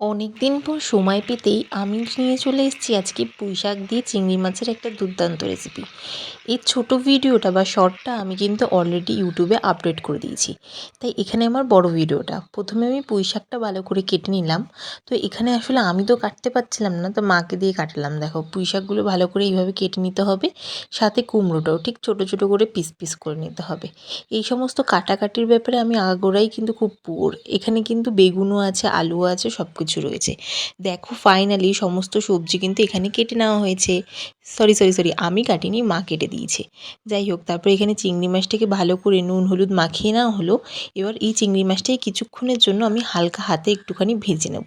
অনেক দিন পর সময় পেতেই আমি নিয়ে চলে এসেছি আজকে পুঁই শাক দিয়ে চিংড়ি মাছের একটা দুর্দান্ত রেসিপি এই ছোটো ভিডিওটা বা শর্টটা আমি কিন্তু অলরেডি ইউটিউবে আপলোড করে দিয়েছি। তাই এখানে আমার বড় ভিডিওটা। প্রথমে আমি পুঁই শাকটা ভালো করে কেটে নিলাম। তো এখানে আসলে আমি তো কাটতে পারছিলাম না, তো মাকে দিয়ে কাটলাম। দেখো পুঁই শাকগুলো ভালো করে এইভাবে কেটে নিতে হবে। সাথে কুমড়োটাও ঠিক ছোট ছোট করে পিস পিস করে নিতে হবে। এই সমস্ত কাটাকাটির ব্যাপারে আমি আগাগোড়াই কিন্তু খুব পুয়োর এখানে কিন্তু বেগুনও আছে আলু আছে সব কিছু রয়েছে। দেখো ফাইনালি সমস্ত সবজি কিন্তু এখানে কেটে নেওয়া হয়েছে। সরি সরি সরি, আমি কাটিনি, মা কেটে দিয়েছে। যাই হোক, তারপর এখানে চিংড়ি মাছটাকে ভালো করে নুন, হলুদ মাখিয়ে নেওয়া হলো। এবার এই চিংড়ি মাছটাকে কিছুক্ষণের জন্য আমি হালকা হাতে একটুখানি ভেজে নেব।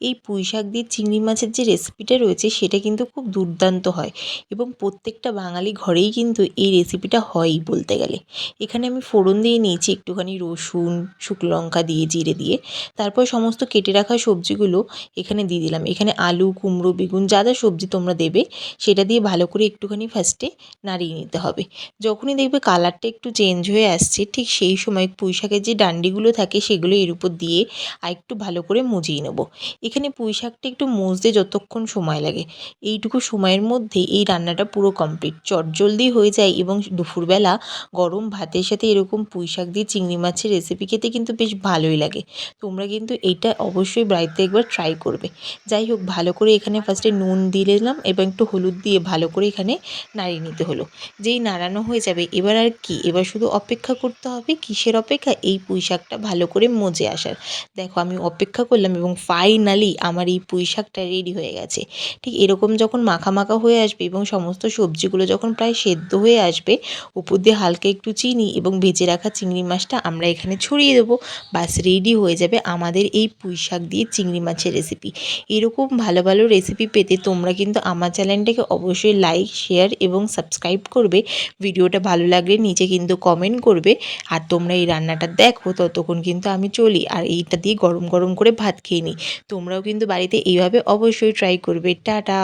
এই পুঁই শাক দিয়ে চিংড়ি মাছের যে রেসিপিটা রয়েছে, সেটা কিন্তু খুব দুর্দান্ত হয় এবং প্রত্যেকটা বাঙালি ঘরেই কিন্তু এই রেসিপিটা হয়ই বলতে গেলে। এখানে আমি ফোড়ন দিয়ে নিয়েছি একটুখানি রসুন, শুকনো লঙ্কা দিয়ে, জিরে দিয়ে। তারপর সমস্ত কেটে রাখা সবজিগুলো এখানে দিয়ে দিলাম। এখানে আলু, কুমড়ো, বেগুন, যা যা সবজি তোমরা দেবে, সেটা দিয়ে ভালো করে একটুখানি ফার্স্টে নাড়িয়ে নিতে হবে। যখনই দেখবে কালারটা একটু চেঞ্জ হয়ে আসছে, ঠিক সেই সময় পুঁই শাকের যে ডান্ডিগুলো থাকে সেগুলো এর উপর দিয়ে আর একটু ভালো করে মুজিয়ে নেব। এখানে পুঁই শাকটা একটু মুজতে যতক্ষণ সময় লাগে। এইটুকু সময়ের মধ্যে এই রান্নাটা পুরো কমপ্লিট চটজলদি হয়ে যায় এবং দুপুরবেলা গরম ভাতের সাথে এরকম পুঁই শাক দিয়ে চিংড়ি মাছের রেসিপি খেতে কিন্তু বেশ ভালোই লাগে। তোমরা কিন্তু এইটা অবশ্যই বাড়িতে একবার ট্রাই করবে। যাই হোক, ভালো করে এখানে ফার্স্টে নুন দিয়ে দিলাম এবং একটু হলুদ দিয়ে ভালো করে এখানে নাড়িয়ে নিতে হলো। যেই নাড়ানো হয়ে যাবে, এবার আর কি? এবার শুধু অপেক্ষা করতে হবে কিসের অপেক্ষা? এই পুঁই শাকটা ভালো করে মজে আসার। দেখো, আমি অপেক্ষা করলাম এবং ফাইনালি আমার এই পুঁই শাকটা রেডি হয়ে গেছে। ঠিক এরকম যখন মাখা মাখা হয়ে আসবে এবং সমস্ত সবজিগুলো যখন প্রায় সেদ্ধ হয়ে আসবে, উপর দিয়ে হালকা একটু চিনি এবং ভেজে রাখা চিংড়ি মাছটা আমরা এখানে ছড়িয়ে দেবো। বাস রেডি হয়ে যাবে আমাদের এই পুঁই শাক দিয়ে চিংড়ি মাছের রেসিপি এরকম ভালো ভালো রেসিপি পেতে তোমরা কিন্তু আমার চ্যানেলটাকে অবশ্যই লাইক শেয়ার এবং সাবস্ক্রাইব করবে। ভিডিওটা ভালো লাগলে নিচে কিন্তু কমেন্ট করবে। আর তোমরা এই রান্নাটা দেখো, ততক্ষণ কিন্তু আমি চলি। আর এইটা দিয়ে গরম গরম করে ভাত খেয়ে নিই। তোমরাও কিন্তু বাড়িতে এইভাবে অবশ্যই ট্রাই করবে। টাটা!